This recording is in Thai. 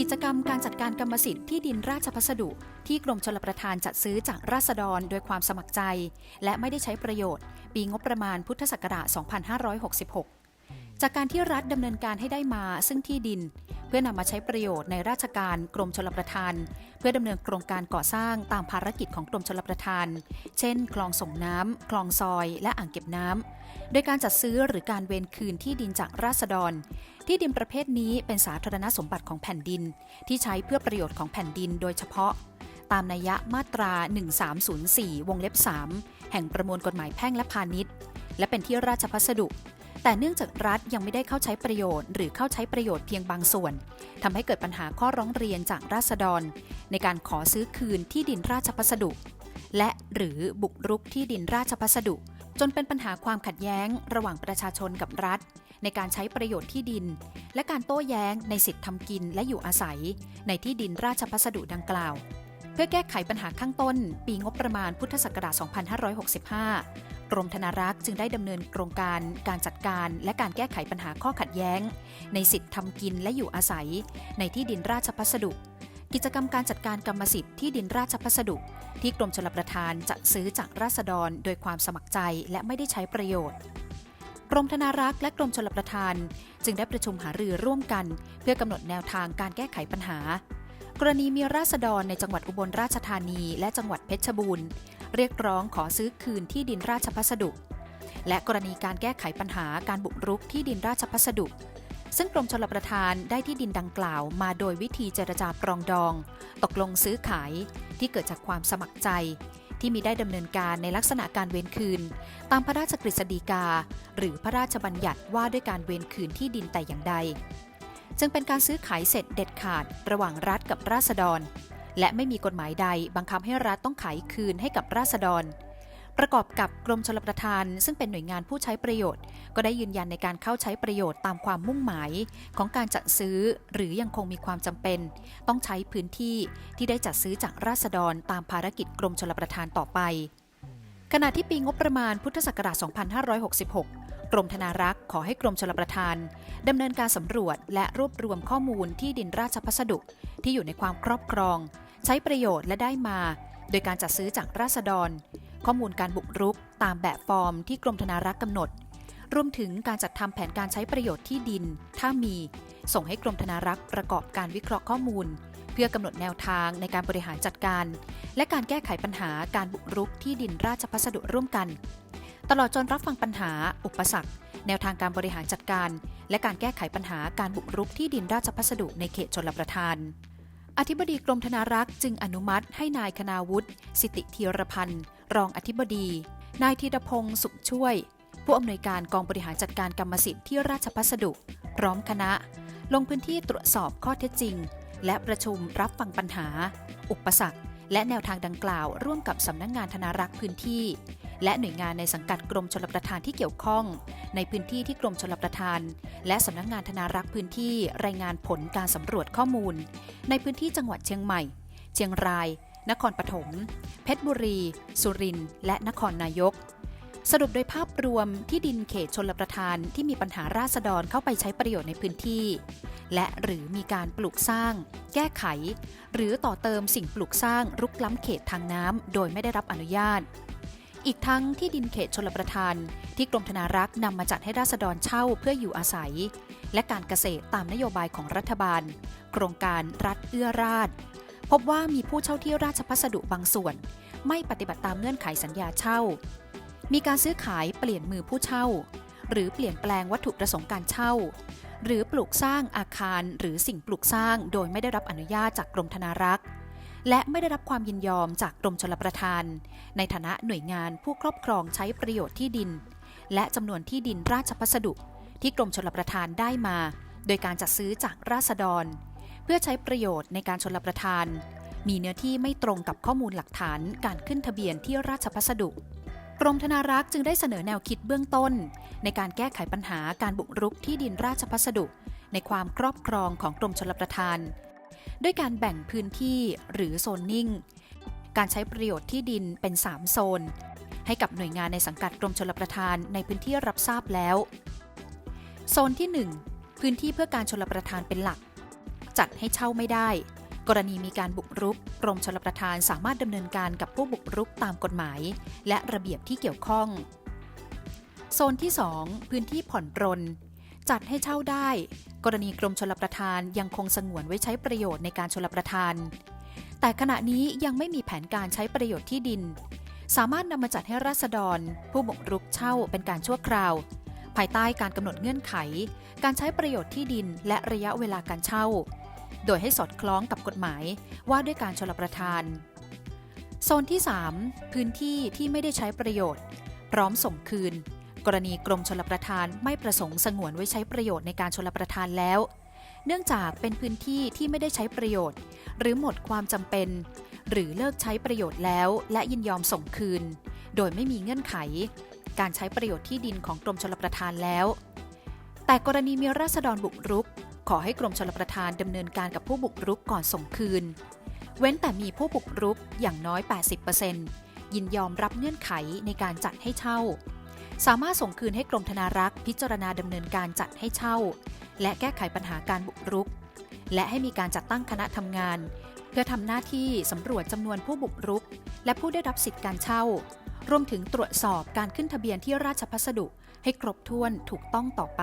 กิจกรรมการจัดการกรรมสิทธิ์ที่ดินราชพัสดุ ที่กรมชลประทานจัดซื้อจากราษฎรโดยความสมัครใจ และไม่ได้ใช้ประโยชน์ ปีงบประมาณพุทธศักราช 2566 จากการที่รัฐดำเนินการให้ได้มาซึ่งที่ดิน เพื่อนำมาใช้ประโยชน์ในราชการกรมชลประทาน เพื่อดำเนินโครงการก่อสร้างตามภารกิจของกรมชลประทาน เช่น คลองส่งน้ำคลองซอย และอ่างเก็บน้ำโดยการจัดซื้อหรือการเวนคืนที่ดินจากราษฎร ที่ดินประเภทนี้เป็นสาธารณสมบัติของแผ่นดิน ที่ใช้เพื่อประโยชน์ของแผ่นดินโดยเฉพาะ ตามนัยยะมาตรา 1304 วงเล็บ 3 แห่งประมวลกฎหมายแพ่งและพาณิชย์ และเป็นที่ราชพัสดุ แต่เนื่องจากรัฐยังไม่ได้เข้าใช้ประโยชน์ หรือเข้าใช้ประโยชน์เพียงบางส่วนทำให้เกิดปัญหาข้อร้องเรียนจากราษฎร ในการขอซื้อคืนที่ดินราชพัสดุ และหรือบุกรุกที่ดินราชพัสดุ จนเป็นปัญหาความขัดแย้ง ระหว่างประชาชนกับรัฐ ในการใช้ประโยชน์ที่ดิน และการโต้แย้งในสิทธิทำกินและอยู่อาศัย ในที่ดินราชพัสดุดังกล่าวเพื่อแก้ไขปัญหาข้างต้น ปีงบประมาณพุทธศักราช 2565 กรมธนารักษ์จึงได้ดำเนินโครงการการจัดการและการแก้ไขปัญหาข้อขัดแย้ง ในสิทธิทำกินและอยู่อาศัย ในที่ดินราชพัสดุ กิจกรรมการจัดการกรรมสิทธิ์ที่ดินราชพัสดุ ที่กรมชลประทานจัดซื้อจากราษฎรโดยความสมัครใจและไม่ได้ใช้ประโยชน์กรมธนารักษ์และกรมชลประทาน จึงได้ประชุมหารือร่วมกัน เพื่อกำหนดแนวทางการแก้ไขปัญหา กรณีมีราษฎรในจังหวัดอุบลราชธานีและจังหวัดเพชรบูรณ์ เรียกร้องขอซื้อคืนที่ดินราชพัสดุ และกรณีการแก้ไขปัญหาการบุกรุกที่ดินราชพัสดุ ซึ่งกรมชลประทานได้ที่ดินดังกล่าว มาโดยวิธีเจรจาปรองดอง ตกลงซื้อขายที่เกิดจากความสมัครใจ ที่มีได้ดำเนินการในลักษณะการเวนคืน ตามพระราชกฤษฎีกา หรือพระราชบัญญัติว่าด้วยการเวนคืนที่ดินแต่อย่างใด จึงเป็นการซื้อขายเสร็จเด็ดขาดระหว่างรัฐกับราษฎร และไม่มีกฎหมายใดบังคับให้รัฐต้องขายคืนให้กับราษฎร ประกอบกับกรมชลประทาน ซึ่งเป็นหน่วยงานผู้ใช้ประโยชน์ ก็ได้ยืนยันในการเข้าใช้ประโยชน์ตามความมุ่งหมายของการจัดซื้อหรือยังคงมีความจำเป็น ต้องใช้พื้นที่ที่ได้จัดซื้อจากราษฎรตามภารกิจกรมชลประทานต่อไป ขณะที่ปีงบประมาณพุทธศักราช 2566กรมธนารักษ์ขอให้กรมชลประทานดำเนินการสำรวจและรวบรวมข้อมูลที่ดินราชพัสดุที่อยู่ในความครอบครอง ใช้ประโยชน์และได้มา โดยการจัดซื้อจากราษฎร ข้อมูลการบุกรุกตามแบบฟอร์มที่กรมธนารักษ์กำหนด รวมถึงการจัดทำแผนการใช้ประโยชน์ที่ดิน ถ้ามี ส่งให้กรมธนารักษ์ประกอบการวิเคราะห์ข้อมูล เพื่อกำหนดแนวทางในการบริหารจัดการ และการแก้ไขปัญหาการบุกรุกที่ดินราชพัสดุร่วมกัน ตลอดจนรับฟังปัญหา อุปสรรค แนวทางการบริหารจัดการ และการแก้ไขปัญหาการบุกรุกที่ดินราชพัสดุในเขตชนประทาน อธิบดีกรมธนารักษ์จึงอนุมัติให้นายคณาวุฒิสิติธีรพันธ์ รองอธิบดี นายธีรพงศ์สุขช่วย ผู้อำนวยการกองบริหารจัดการกรรมสิทธิ์ที่ราชพัสดุ พร้อมคณะ ลงพื้นที่ตรวจสอบข้อเท็จจริง และประชุมรับฟังปัญหา อุปสรรค และแนวทางดังกล่าวร่วมกับสำนักงงานธนารักษ์พื้นที่ และหน่วยงานในสังกัดกรมชลประทานที่เกี่ยวข้อง ในพื้นที่ที่กรมชลประทาน และสำนักงานธนารักษ์พื้นที่รายงานผลการสำรวจข้อมูล ในพื้นที่จังหวัดเชียงใหม่ เชียงราย นครปฐมเพชรบุรี สุรินทร์และนครนายก สรุปโดยภาพรวมที่ดินเขตชนลประทานที่มีปัญหาราษฎรเข้าไปใช้ประโยชน์ในพื้นที่ และหรือมีการปลูกสร้าง แก้ไข หรือต่อเติมสิ่งปลูกสร้างรุกล้ำเขตทางน้ำโดยไม่ได้รับอนุญาต อีกทั้งที่ดินเขตชลประทาน ที่กรมธนารักษ์นำมาจัดให้ราษฎรเช่าเพื่ออยู่อาศัย และการเกษตรตามนโยบายของรัฐบาล โครงการรัฐเอื้อราชพบว่ามีผู้เช่าที่ราชพัสดุบางส่วน ไม่ปฏิบัติตามเงื่อนไขสัญญาเช่า มีการซื้อขายเปลี่ยนมือผู้เช่า หรือเปลี่ยนแปลงวัตถุประสงค์การเช่า หรือปลูกสร้างอาคารหรือสิ่งปลูกสร้างโดยไม่ได้รับอนุญาตจากกรมธนารักษ์และไม่ได้รับความยินยอมจากกรมชลประทาน ในฐานะหน่วยงานผู้ครอบครองใช้ประโยชน์ที่ดิน และจำนวนที่ดินราชพัสดุ ที่กรมชลประทานได้มา โดยการจัดซื้อจากราษฎร เพื่อใช้ประโยชน์ในการชลประทาน มีเนื้อที่ไม่ตรงกับข้อมูลหลักฐานการขึ้นทะเบียนที่ราชพัสดุ กรมธนารักษ์จึงได้เสนอแนวคิดเบื้องต้น ในการแก้ไขปัญหาการบุกรุกที่ดินราชพัสดุ ในความครอบครองของกรมชลประทาน ด้วยการแบ่งพื้นที่หรือโซนนิ่ง การใช้ประโยชน์ที่ดินเป็น 3 โซน ให้กับหน่วยงานในสังกัดกรมชลประทานในพื้นที่รับทราบแล้ว โซนที่ 1 พื้นที่เพื่อการชลประทานเป็นหลัก จัดให้เช่าไม่ได้ กรณีมีการบุกรุกกรมชลประทานสามารถดำเนินการกับผู้บุกรุกตามกฎหมาย และระเบียบที่เกี่ยวข้อง โซนที่ 2 พื้นที่ผ่อนปรน จัดให้เช่าได้ กรณีกรมชลประทานยังคงสงวนไว้ใช้ประโยชน์ในการชลประทาน แต่ขณะนี้ยังไม่มีแผนการใช้ประโยชน์ที่ดิน สามารถนำมาจัดให้ราษฎร ผู้บุกรุกเช่าเป็นการชั่วคราว ภายใต้การกำหนดเงื่อนไข การใช้ประโยชน์ที่ดินและระยะเวลาการเช่า โดยให้สอดคล้องกับกฎหมายว่าด้วยการชลประทาน โซนที่ 3 พื้นที่ที่ไม่ได้ใช้ประโยชน์ พร้อมส่งคืน กรณีกรมชลประทานไม่ประสงค์สงวนไว้ใช้ประโยชน์ในการชลประทานแล้ว เนื่องจากเป็นพื้นที่ที่ไม่ได้ใช้ประโยชน์ หรือหมดความจำเป็น หรือเลิกใช้ประโยชน์แล้ว และยินยอมส่งคืน โดยไม่มีเงื่อนไข การใช้ประโยชน์ที่ดินของกรมชลประทานแล้ว แต่กรณีมีราษฎรบุกรุก ขอให้กรมชลประทานดำเนินการกับผู้บุกรุกก่อนส่งคืน เว้นแต่มีผู้บุกรุกอย่างน้อย 80%ยินยอมรับเงื่อนไขในการจัดให้เช่า สามารถส่งคืนให้กรมธนารักษ์พิจารณาดำเนินการจัดให้เช่า และแก้ไขปัญหาการบุกรุก และให้มีการจัดตั้งคณะทำงาน เพื่อทำหน้าที่สำรวจจำนวนผู้บุกรุก และผู้ได้รับสิทธิการเช่ารวมถึงตรวจสอบการขึ้นทะเบียนที่ราชพัสดุให้ครบถ้วนถูกต้องต่อไป